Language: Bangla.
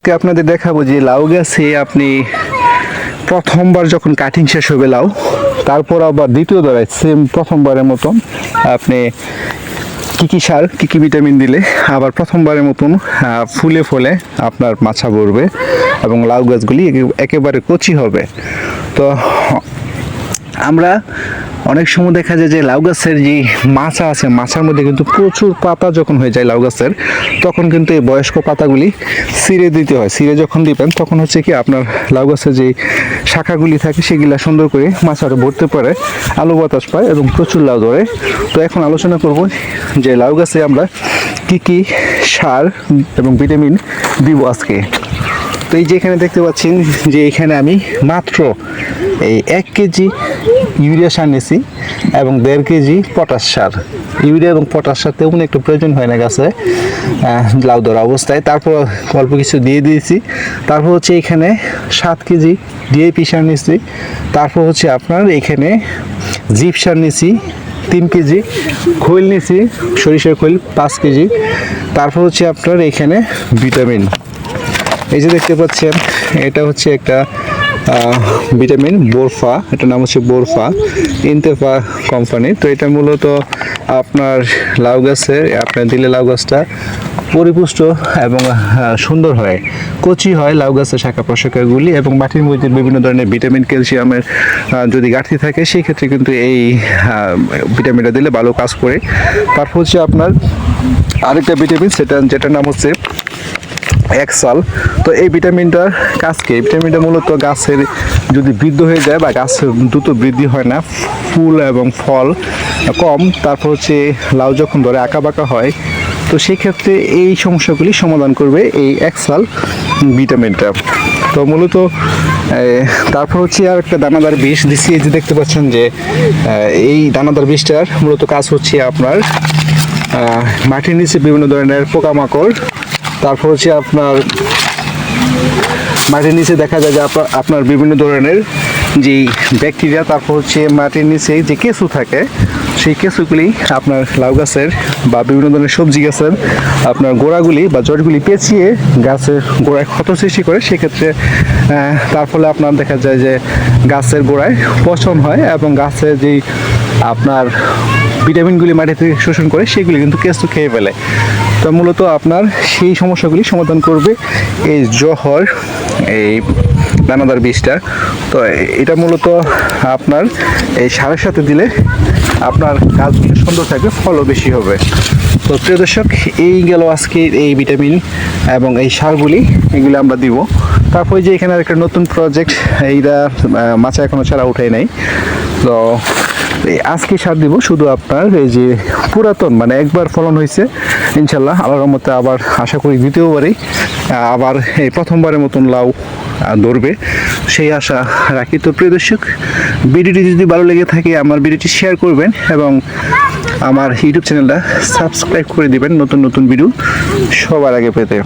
আজকে আপনাদের দেখাবো যে লাউ গাছে আপনি প্রথমবার যখন কাটিং শেষ হবে লাউ, তারপর আবার দ্বিতীয় দরায় সেম প্রথমবারের মতন আপনি কি কি সার, কি কি ভিটামিন দিলে আবার প্রথমবারের মতন ফুলে ফলে আপনার মাছা ভরবে এবং লাউ গাছগুলি একে- একেবারে কচি হবে। তো আমরা অনেক সময় দেখা যায় যে লাউ গাছের যে মাছা আছে মাছার মধ্যে কিন্তু প্রচুর পাতা যখন হয়ে যায় লাউ গাছের, তখন কিন্তু এই বয়স্ক পাতাগুলি ছিঁড়ে দিতে হয়। ছিঁড়ে যখন দিবেন, তখন হচ্ছে কি আপনার লাউ গাছের যে শাখাগুলি থাকে, সেগুলা সুন্দর করে মাছাটা ভরতে পারে, আলু বাতাস পায় এবং প্রচুর লাউ ধরে। তো এখন আলোচনা করব যে লাউ গাছে আমরা কি কি সার এবং ভিটামিন দিব আজকে। তো এই যে এখানে দেখতে পাচ্ছেন যে এখানে আমি মাত্র এই এক কেজি ইউরিয়া সার নিয়েছি এবং দেড় কেজি পটাশ সার। ইউরিয়া এবং পটাশ সার তেমন একটু প্রয়োজন হয় না গাছে লাউ ধরা অবস্থায়। তারপর অল্প কিছু দিয়ে দিয়েছি। তারপর হচ্ছে এখানে সাত কেজি ডিএপি সার নিয়েছি তারপর হচ্ছে আপনার এখানে জিপ সার নিয়েছি তিন কেজি। খৈল নিয়েছি সরিষার খৈল পাঁচ কেজি। তারপর হচ্ছে আপনার এখানে ভিটামিন। এই যে দেখতে পাচ্ছেন, এটা হচ্ছে একটা ভিটামিন, বোরফা, এটার নাম হচ্ছে বোরফা, ইনতেফা কোম্পানি। তো এটা মূলত আপনার লাউ গাছে আপনার দিলে লাউ গাছটা পরিপুষ্ট এবং সুন্দর হয়। কচি হয় লাউ গাছের শাখা প্রশাখাগুলি এবং মাটির মধ্যে বিভিন্ন ধরনের ভিটামিন, ক্যালসিয়ামের যদি ঘাটতি থাকে, সেই ক্ষেত্রে কিন্তু এই ভিটামিনটা দিলে ভালো কাজ করে। তারপর হচ্ছে আপনার আরেকটা ভিটামিন, সেটা, যেটার নাম হচ্ছে এক্সাল তো এই ভিটামিনটার কাজ কি? এই ভিটামিনটা মূলত গাছের যদি বৃদ্ধ হয়ে যায় বা গাছের দ্রুত বৃদ্ধি হয় না, ফুল এবং ফল কম, তারপর হচ্ছে লাউ যখন ধরে আঁকা বাঁকা হয়, তো সেক্ষেত্রে এই সমস্যাগুলি সমাধান করবে এই এক্সাল ভিটামিনটা। তো মূলত তারপর হচ্ছে আর একটা দানাদার বিষ দিচ্ছি এই যে দেখতে পাচ্ছেন যে এই দানাদার বিষটার মূলত কাজ হচ্ছে আপনার মাটির নিচে বিভিন্ন ধরনের পোকামাকড় তারপর হচ্ছে আপনার মাটির নিচে দেখা যায় যে আপনা- আপনার বিভিন্ন ধরনের যে ব্যাকটেরিয়া, তারপর হচ্ছে মাটির নিচে যে কেঁচু থাকে, সেই কেঁচুগুলি আপনার লাউ গাছের বা বিভিন্ন ধরনের সবজি গাছের আপনার গোড়াগুলি বা জড়গুলি পেঁচিয়ে গাছের গোড়ায় ক্ষত সৃষ্টি করে। সেক্ষেত্রে তার ফলে আপনার দেখা যায় যে গাছের গোড়ায় পচন হয় এবং গাছের যেই আপনার ভিটামিনগুলি মাটি থেকে শোষণ করে সেগুলি কিন্তু কেঁচু খেয়ে ফেলে। তো মূলত আপনার সেই সমস্যাগুলি সমাধান করবে এই জহর, এই দানাদার বীজটা তো এটা মূলত আপনার এই সারের সাথে দিলে আপনার গাছগুলি সুন্দর থাকবে, ফলও বেশি হবে। তো প্রিয় দর্শক, এই গেল আজকে এই ভিটামিন এবং এই সারগুলি, এগুলি আমরা দিব। তারপরে যে এখানে একটা নতুন প্রজেক্ট এইটা মাছা এখনও ছাড়া উঠাই নাই। তো আজকে সার দিব শুধু আপনার এই যে পুরাতন মানে একবার ফলন হয়েছে, ইনশাল্লাহ, আল্লাহর মতে আবার আশা করি দ্বিতীয়বারেই আবার এই প্রথমবারের মতন লাউ ধরবে। সেই আশা রাখি। তো প্রিয় দর্শক, ভিডিওটি যদি ভালো লেগে থাকে, আমার ভিডিওটি শেয়ার করবেন এবং আমার ইউটিউব চ্যানেলটা সাবস্ক্রাইব করে দিবেন নতুন নতুন ভিডিও সবার আগে পেতে।